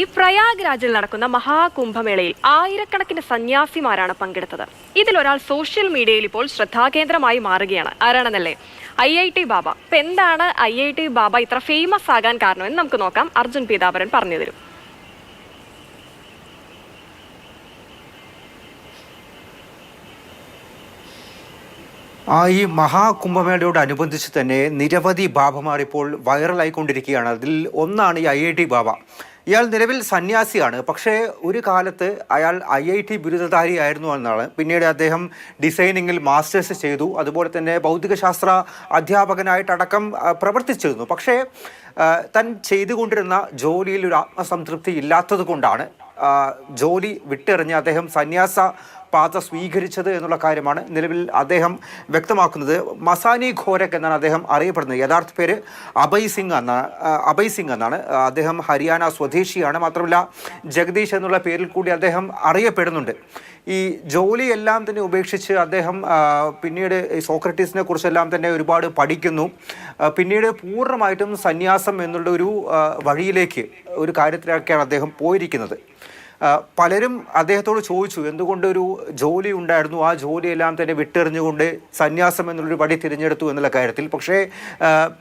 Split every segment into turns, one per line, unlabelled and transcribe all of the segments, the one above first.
ഈ പ്രയാഗ് രാജിൽ നടക്കുന്ന മഹാകുംഭമേളയിൽ ആയിരക്കണക്കിന് സന്യാസിമാരാണ് പങ്കെടുത്തത്. ഇതിലൊരാൾ സോഷ്യൽ മീഡിയയിൽ ഇപ്പോൾ ശ്രദ്ധാകേന്ദ്രമായി മാറുകയാണ്. ആരാണെന്നല്ലേ? I I T Baba. ഇപ്പൊ എന്താണ് ഐ ഐ ടി ബാബ ഇത്ര ഫേമസ് ആകാൻ കാരണമെന്ന് നമുക്ക് നോക്കാം. അർജുൻ പീതാപരൻ പറഞ്ഞു തരും.
ആ ഈ മഹാകുംഭമേളയോടനുബന്ധിച്ച് തന്നെ നിരവധി ബാബമാർ ഇപ്പോൾ വൈറലായിക്കൊണ്ടിരിക്കുകയാണ് അതിൽ ഒന്നാണ് ഈ ഐ ഐ ടി ബാബ. ഇയാൾ നിലവിൽ സന്യാസിയാണ്. പക്ഷേ ഒരു കാലത്ത് അയാൾ ഐ ഐ ടി ബിരുദധാരിയായിരുന്നു എന്നാണ്. പിന്നീട് അദ്ദേഹം ഡിസൈനിങ്ങിൽ മാസ്റ്റേഴ്സ് ചെയ്തു. അതുപോലെ തന്നെ ഭൗതികശാസ്ത്ര അധ്യാപകനായിട്ടടക്കം പ്രവർത്തിച്ചിരുന്നു. പക്ഷേ തൻ ചെയ്തുകൊണ്ടിരുന്ന ജോലിയിൽ ഒരു ആത്മസംതൃപ്തി ഇല്ലാത്തത് കൊണ്ടാണ് ജോലി വിട്ടെറിഞ്ഞ് അദ്ദേഹം സന്യാസ പാത സ്വീകരിച്ചത് എന്നുള്ള കാര്യമാണ് നിലവിൽ അദ്ദേഹം വ്യക്തമാക്കുന്നത്. മസാനി ഖോരക് എന്നാണ് അദ്ദേഹം അറിയപ്പെടുന്നത്. യഥാർത്ഥ പേര് അഭയ് സിംഗ് എന്നാണ് ആ, അഭയ് സിംഗ് എന്നാണ്. അദ്ദേഹം ഹരിയാന സ്വദേശിയാണ്. മാത്രമല്ല ജഗദീഷ് എന്നുള്ള പേരിൽ കൂടി അദ്ദേഹം അറിയപ്പെടുന്നുണ്ട്. ഈ ജോലിയെല്ലാം തന്നെ ഉപേക്ഷിച്ച് അദ്ദേഹം പിന്നീട് സോക്രട്ടീസിനെ കുറിച്ചെല്ലാം തന്നെ ഒരുപാട് പഠിക്കുന്നു. പിന്നീട് പൂർണമായിട്ടും സന്യാസം എന്നുള്ള ഒരു വഴിയിലേക്ക് ഒരു കാര്യത്തിലൊക്കെയാണ് അദ്ദേഹം പോയിരിക്കുന്നത്. പലരും അദ്ദേഹത്തോട് ചോദിച്ചു എന്തുകൊണ്ട് ഒരു ജോലി ഉണ്ടായിരുന്നു? ആ ജോലിയെല്ലാം തന്നെ വിട്ടെറിഞ്ഞുകൊണ്ട് സന്യാസം എന്നുള്ളൊരു പടി തിരഞ്ഞെടുത്തു എന്നുള്ള കാര്യത്തിൽ. പക്ഷേ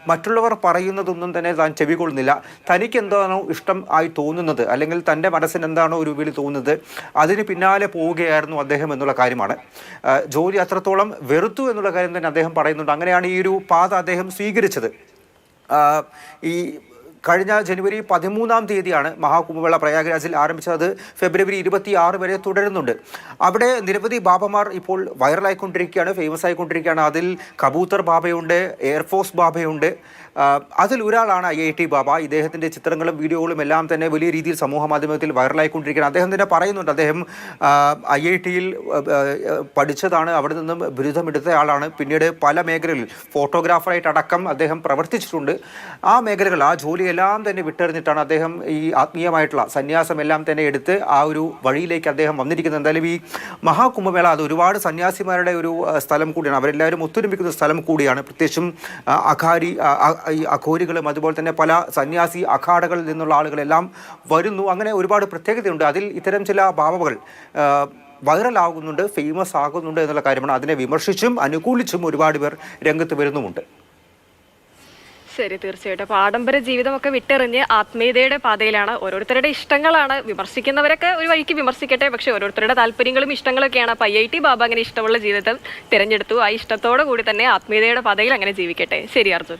മറ്റുള്ളവർ പറയുന്നതൊന്നും തന്നെ താൻ ചെവികൊള്ളുന്നില്ല. തനിക്ക് എന്താണോ ഇഷ്ടം ആയി തോന്നുന്നത് അല്ലെങ്കിൽ തന്റെ മനസ്സിന് എന്താണോ ഒരു വിളി തോന്നുന്നത് അതിന് പിന്നാലെ പോവുകയായിരുന്നു അദ്ദേഹം എന്നുള്ള കാര്യമാണ്. ജോലി അത്രത്തോളം വെറുത്തു എന്നുള്ള കാര്യം തന്നെ അദ്ദേഹം പറയുന്നുണ്ട്. അങ്ങനെയാണ് ഈ ഒരു പാത അദ്ദേഹം സ്വീകരിച്ചത്. ഈ കഴിഞ്ഞ ജനുവരി പതിമൂന്നാം തീയതിയാണ് മഹാകുംഭമേള പ്രയാഗ്രാജിൽ ആരംഭിച്ചത്. ഫെബ്രുവരി ഇരുപത്തി ആറ് വരെ തുടരുന്നുണ്ട്. അവിടെ നിരവധി ബാബമാർ ഇപ്പോൾ വൈറലായിക്കൊണ്ടിരിക്കുകയാണ് ഫേമസ് ആയിക്കൊണ്ടിരിക്കുകയാണ്. അതിൽ കബൂത്തർ ബാബയുണ്ട് എയർഫോഴ്സ് ബാബയുണ്ട്. അതിൽ ഒരാളാണ് ഐ ഐ ടി ബാബ. ഇദ്ദേഹത്തിന്റെ ചിത്രങ്ങളും വീഡിയോകളും എല്ലാം തന്നെ വലിയ രീതിയിൽ സമൂഹ മാധ്യമത്തിൽ വൈറലായിക്കൊണ്ടിരിക്കുകയാണ്. അദ്ദേഹം തന്നെ പറയുന്നുണ്ട് അദ്ദേഹം ഐ ഐ ടിയിൽ പഠിച്ചതാണ് അവിടെ നിന്നും ബിരുദമെടുത്ത ആളാണ്. പിന്നീട് പല മേഖലകളിൽ ഫോട്ടോഗ്രാഫറായിട്ട് അടക്കം അദ്ദേഹം പ്രവർത്തിച്ചിട്ടുണ്ട്. ആ മേഖലകൾ ആ ജോലിയെല്ലാം തന്നെ വിട്ടെറിഞ്ഞിട്ടാണ് അദ്ദേഹം ഈ ആത്മീയമായിട്ടുള്ള സന്യാസം എല്ലാം തന്നെ എടുത്ത് ആ ഒരു വഴിയിലേക്ക് അദ്ദേഹം വന്നിരിക്കുന്നത്. എന്തായാലും ഈ മഹാകുംഭമേള അത് ഒരുപാട് സന്യാസിമാരുടെ ഒരു സ്ഥലം കൂടിയാണ്. അവരെല്ലാവരും ഒത്തൊരുമിക്കുന്ന സ്ഥലം കൂടിയാണ്. പ്രത്യേകിച്ചും അഖാരി ഈ അഘോരികളും അതുപോലെ തന്നെ പല സന്യാസി അഖാഡകളിൽ നിന്നുള്ള ആളുകളെല്ലാം വരുന്നു. അങ്ങനെ ഒരുപാട് പ്രത്യേകതയുണ്ട്. അതിൽ ഇത്തരം ചില ഭാവകൾ വൈറലാകുന്നുണ്ട് ഫേമസ് ആകുന്നുണ്ട് എന്നുള്ള കാര്യമാണ്. അതിനെ വിമർശിച്ചും അനുകൂലിച്ചും ഒരുപാട് പേർ രംഗത്ത് വരുന്നുമുണ്ട്.
ശരി തീർച്ചയായിട്ടും. അപ്പൊ ആഡംബര ജീവിതമൊക്കെ വിട്ടെറിഞ്ഞ് ആത്മീയതയുടെ പാതയിലാണ് ഓരോരുത്തരുടെ ഇഷ്ടങ്ങളാണ് വിമർശിക്കുന്നവരൊക്കെ ഒരു വഴിക്ക് വിമർശിക്കട്ടെ പക്ഷെ ഓരോരുത്തരുടെ താല്പര്യങ്ങളും ഇഷ്ടങ്ങളൊക്കെയാണ്. അപ്പൊ ഐ ഐ ടി ബാബ അങ്ങനെ ഇഷ്ടമുള്ള ജീവിതം തിരഞ്ഞെടുത്തു. ആ ഇഷ്ടത്തോടു കൂടി തന്നെ ആത്മീയതയുടെ പാതയിൽ അങ്ങനെ ജീവിക്കട്ടെ. ശരി അർജുൻ.